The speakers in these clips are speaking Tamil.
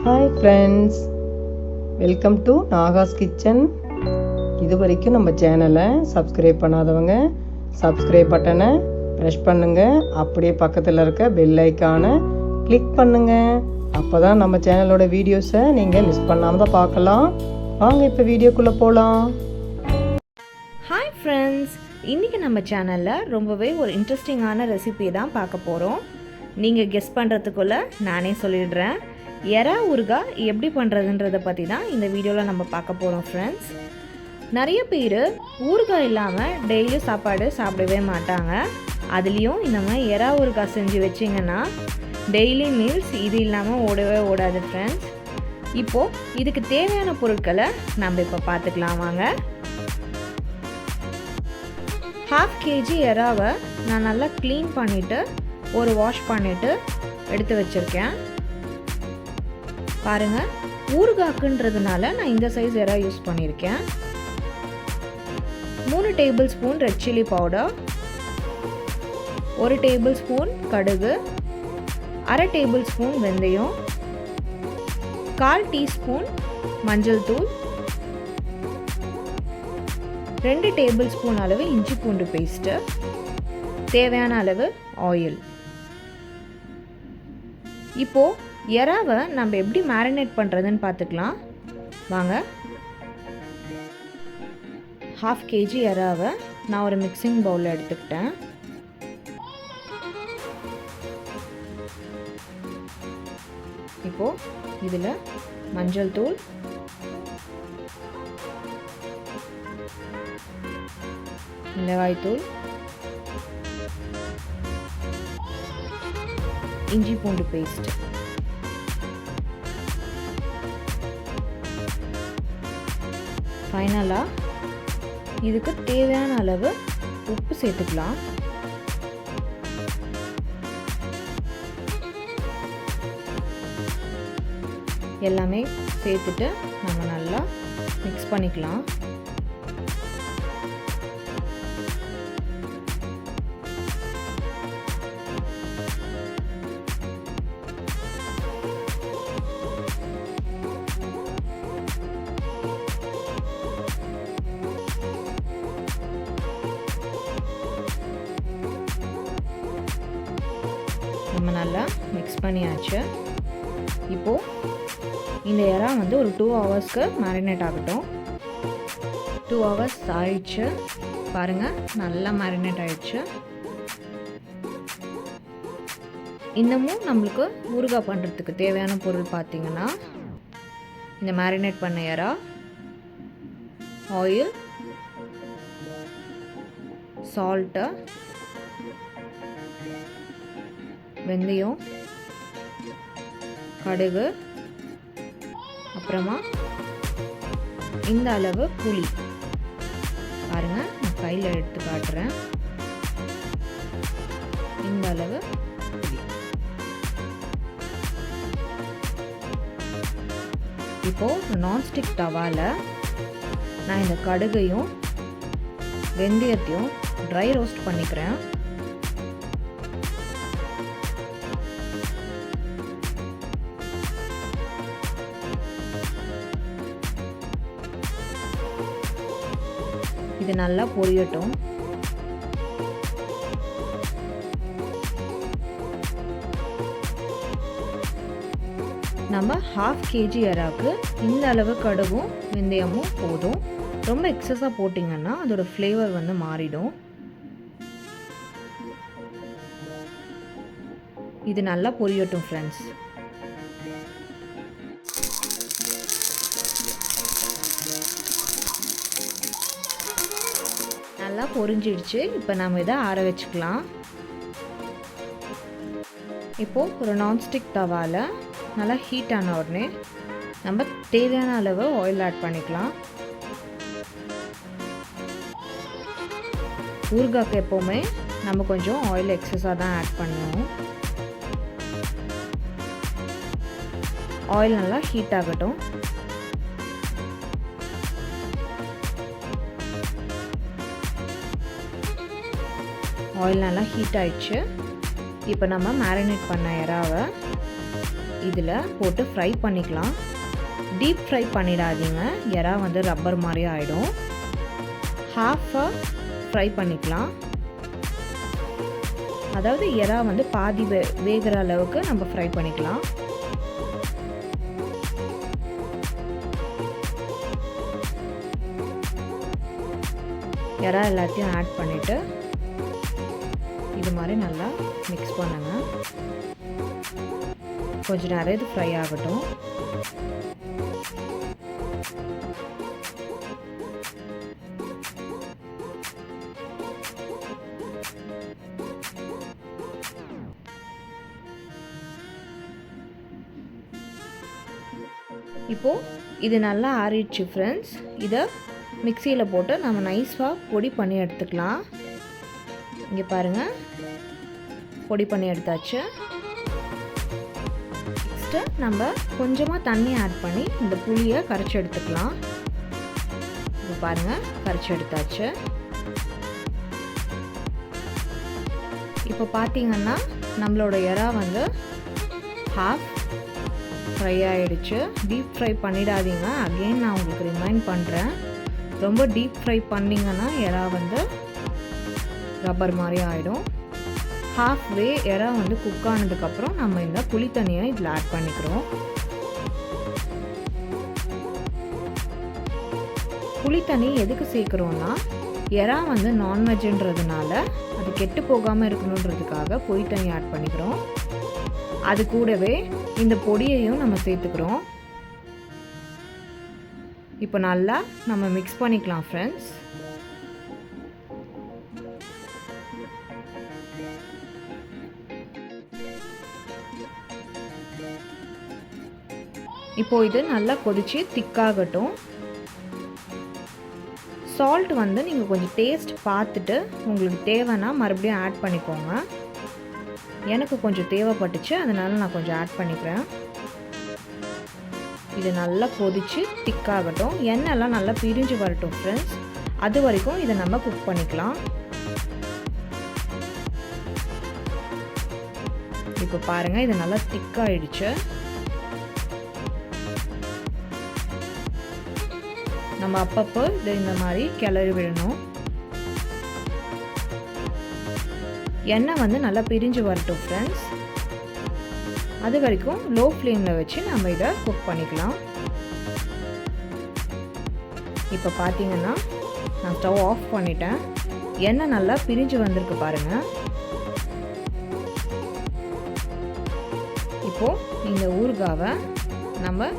Hi friends welcome to Naga's kitchen இது வரைக்கும் நம்ம சேனலை சப்ஸ்கிரைப் பண்ணாதவங்க சப்ஸ்கிரைப் பட்டனை ப்ரெஷ் பண்ணுங்கள் அப்படியே பக்கத்தில் இருக்க பெல் ஐக்கானை கிளிக் பண்ணுங்கள் அப்போ தான் நம்ம சேனலோட வீடியோஸை நீங்கள் மிஸ் பண்ணாமல் தான் பார்க்கலாம். வாங்க இப்போ வீடியோக்குள்ளே போகலாம் ஹாய் ஃப்ரெண்ட்ஸ் இன்றைக்கி நம்ம சேனலில் ரொம்பவே ஒரு இன்ட்ரெஸ்டிங்கான ரெசிபி தான் பார்க்க போகிறோம் நீங்கள் கெஸ் பண்ணுறதுக்குள்ளே நானே சொல்லிடுறேன். எறா ஊறுகாய் எப்படி பண்ணுறதுன்றதை பற்றி தான் இந்த வீடியோவில் நம்ம பார்க்க போகிறோம் ஃப்ரெண்ட்ஸ் நிறைய பேர் ஊறுகாய் இல்லாமல் டெய்லி சாப்பாடு சாப்பிடவே மாட்டாங்க. அதுலேயும் இந்த மாதிரி எறா ஊறுகாய் செஞ்சு வச்சிங்கன்னா டெய்லி மீல்ஸ் இது இல்லாமல் ஓடவே ஓடாது ஃப்ரெண்ட்ஸ் இப்போது இதுக்கு தேவையான பொருட்களை நம்ம இப்போ பார்த்துக்கலாம் வாங்க. ஹாஃப் கேஜி எறாவை நான் நல்லா க்ளீன் பண்ணிவிட்டு ஒரு வாஷ் பண்ணிவிட்டு எடுத்து வச்சுருக்கேன். பாருங்கள் ஊறுகாக்குன்றதுனால நான் இந்த சைஸ் எறா யூஸ் பண்ணியிருக்கேன். மூணு table spoon red chilli powder ஒரு டேபிள் ஸ்பூன் கடுகு அரை டேபிள் ஸ்பூன் வெந்தயம் கால் டீஸ்பூன் மஞ்சள் தூள் ரெண்டு டேபிள் ஸ்பூன் அளவு இஞ்சி பூண்டு பேஸ்ட்டு தேவையான அளவு ஆயில் இப்போது எறாவை நம்ம எப்படி மேரினேட் பண்ணுறதுன்னு பார்த்துக்கலாம். வாங்க. ஹாஃப் கேஜி எறாவை நான் ஒரு மிக்சிங் பவுலில் எடுத்துக்கிட்டேன். இப்போது இதில் மஞ்சள் தூள். மிளகாய்த்தூள் இஞ்சி பூண்டு பேஸ்ட் ஃபைனலாக இதுக்கு தேவையான அளவு உப்பு சேர்த்துக்கலாம். எல்லாமே சேர்த்துட்டு நம்ம நல்லா மிக்ஸ் பண்ணிக்கலாம். மிக்ஸ் பண்ணியாச்சு. இப்போது இந்த இறா வந்து ஒரு டூ ஹவர்ஸ்க்கு மேரினேட் ஆகட்டும். டூ ஹவர்ஸ் ஆயிடுச்சு. பாருங்கள் நல்லா மேரினேட் ஆயிடுச்சு. இன்னமும் நம்மளுக்கு ஊறுகாய் பண்ணுறதுக்கு தேவையான பொருள் பார்த்திங்கன்னா இந்த மேரினேட் பண்ண இறா ஆயில் சால்ட்டு வெந்தயம் கடுகு அப்புறமா இந்த அளவு புளி. பாருங்கள் நான் கையில் எடுத்து காட்டுறேன். இந்த அளவு புளி. இப்போ நான்ஸ்டிக் டவாவில் நான் இந்த கடுகையும் வெந்தயத்தையும் ட்ரை ரோஸ்ட் பண்ணிக்கிறேன். இது நல்லா பொரியட்டும். நம்ம ஹாஃப் கேஜி எறாக்கு இந்த அளவு கடுகும் வெந்தயமும் போதும். ரொம்ப எக்ஸஸாக போட்டிங்கன்னா அதோடய ஃப்ளேவர் வந்து மாறிடும். இது நல்லா பொரியட்டும் ஃப்ரெண்ட்ஸ் பொறிஞ்சிடுச்சு இப்போ நம்ம இதை ஆற வச்சுக்கலாம். இப்போது ஒரு நான்ஸ்டிக் தவாவில் நல்லா ஹீட் ஆன உடனே நம்ம தேவையான அளவு ஆயில் ஆட் பண்ணிக்கலாம். ஊறுகாய்க்கு எப்போவுமே நம்ம கொஞ்சம் ஆயில் எக்ஸஸாக தான் ஆட் பண்ணுவோம் ஆயில் நல்லா ஹீட் ஆகட்டும். ஆயில் நல்லா ஹீட் ஆயிடுச்சு. இப்போ நம்ம மேரினேட் பண்ண இறாவை இதில் போட்டு ஃப்ரை பண்ணிக்கலாம். டீப் ஃப்ரை பண்ணிடாதீங்க. எறா வந்து ரப்பர் மாதிரி ஆகிடும் ஹாஃபாக ஃப்ரை பண்ணிக்கலாம். அதாவது எறா வந்து பாதி வே வேகிற அளவுக்கு நம்ம ஃப்ரை பண்ணிக்கலாம். எறா எல்லாத்தையும் ஆட் பண்ணிவிட்டு இது மாதிரி நல்லா மிக்ஸ் பண்ணுங்கள் கொஞ்ச நேரம் இது ஃப்ரை ஆகட்டும். இப்போது இது நல்லா ஆறிடுச்சு ஃப்ரெண்ட்ஸ் இதை மிக்சியில் போட்டு நம்ம நைஸாக பொடி பண்ணி எடுத்துக்கலாம். இங்கே பாருங்கள் பொடி பண்ணி எடுத்தாச்சு. நெக்ஸ்ட்டு நம்ம கொஞ்சமாக தண்ணி ஆட் பண்ணி இந்த புளியை கரைச்சி எடுத்துக்கலாம். இப்போ பாருங்கள் கரைச்சி எடுத்தாச்சு. இப்போ பார்த்தீங்கன்னா நம்மளோட இறா வந்து ஹாஃப் ஃப்ரை ஆகிடுச்சு டீப் ஃப்ரை பண்ணிடாதீங்க. அகெயின் நான் உங்களுக்கு ரிமைண்ட் பண்ணுறேன் ரொம்ப டீப் ஃப்ரை பண்ணிங்கன்னா இறா வந்து ரப்பர் மாதிரி ஆகிடும் ஹாஃப் வே எறா வந்து குக் ஆனதுக்கப்புறம் நம்ம இந்த புளி தண்ணியை இதில் ஆட் பண்ணிக்கிறோம். புளி தண்ணி எதுக்கு சேர்க்குறோன்னா எறா வந்து நான்வெஜ்ன்றதுனால அது கெட்டு போகாமல் இருக்கணுன்றதுக்காக புளி தண்ணி ஆட் பண்ணிக்கிறோம். அது கூடவே இந்த பொடியையும் நம்ம சேர்த்துக்கிறோம். இப்போ நல்லா நம்ம மிக்ஸ் பண்ணிக்கலாம் ஃப்ரெண்ட்ஸ் இப்போ இது நல்லா கொதிச்சு திக்காகட்டும். சால்ட் வந்து நீங்கள் கொஞ்சம் டேஸ்ட் பார்த்துட்டு உங்களுக்கு தேவைன்னா மறுபடியும் ஆட் பண்ணிக்கோங்க. எனக்கு கொஞ்சம் தேவைப்பட்டுச்சு அதனால நான் கொஞ்சம் ஆட் பண்ணிக்கிறேன். இது நல்லா கொதிச்சு திக்காகட்டும். எண்ணெய்லாம் நல்லா பிரிஞ்சு வரட்டும் ஃப்ரெண்ட்ஸ் அது வரைக்கும் இதை நம்ம குக் பண்ணிக்கலாம். இப்போ பாருங்கள் இது நல்லா திக்காயிடுச்சு நம்ம அப்பப்போ இது இந்த மாதிரி கிளறி விடணும். எண்ணெய் வந்து நல்லா பிரிஞ்சு வரட்டும் ஃப்ரெண்ட்ஸ் அது வரைக்கும் லோ ஃப்ளேமில் வச்சு நம்ம இதை குக் பண்ணிக்கலாம். இப்போ பார்த்தீங்கன்னா நான் ஸ்டவ் ஆஃப் பண்ணிட்டேன். எண்ணெய் நல்லா பிரிஞ்சு வந்திருக்கு பாருங்கள் இப்போது இந்த ஊறுகாவை நம்ம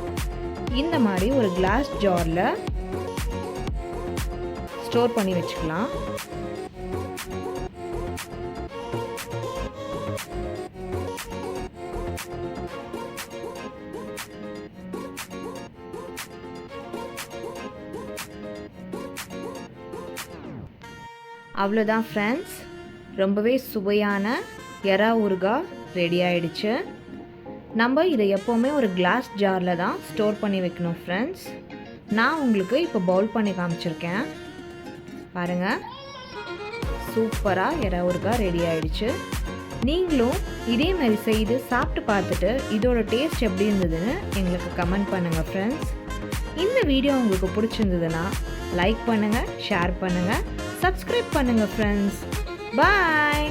இந்த மாதிரி ஒரு கிளாஸ் ஜாரில் ஸ்டோர் பண்ணி வச்சுக்கலாம். அவ்வளோதான் ஃப்ரெண்ட்ஸ் ரொம்பவே சுவையான எறா ஊறுகா ரெடி ஆயிடுச்சு. நம்ம இதை எப்போவுமே ஒரு கிளாஸ் ஜாரில் தான் ஸ்டோர் பண்ணி வைக்கணும் ஃப்ரெண்ட்ஸ் நான் உங்களுக்கு இப்போ பவுல் பண்ணி காமிச்சிருக்கேன். பாருங்கள் சூப்பராக எறா ஊறுகா ரெடி ஆயிடுச்சு. நீங்களும் இதே மாதிரி செய்து சாப்பிட்டு பார்த்துட்டு இதோட டேஸ்ட் எப்படி இருந்ததுன்னு எங்களுக்கு கமெண்ட் பண்ணுங்கள் ஃப்ரெண்ட்ஸ் இந்த வீடியோ உங்களுக்கு பிடிச்சிருந்ததுன்னா லைக் பண்ணுங்கள் ஷேர் பண்ணுங்கள் சப்ஸ்கிரைப் பண்ணுங்கள் ஃப்ரெண்ட்ஸ் பாய்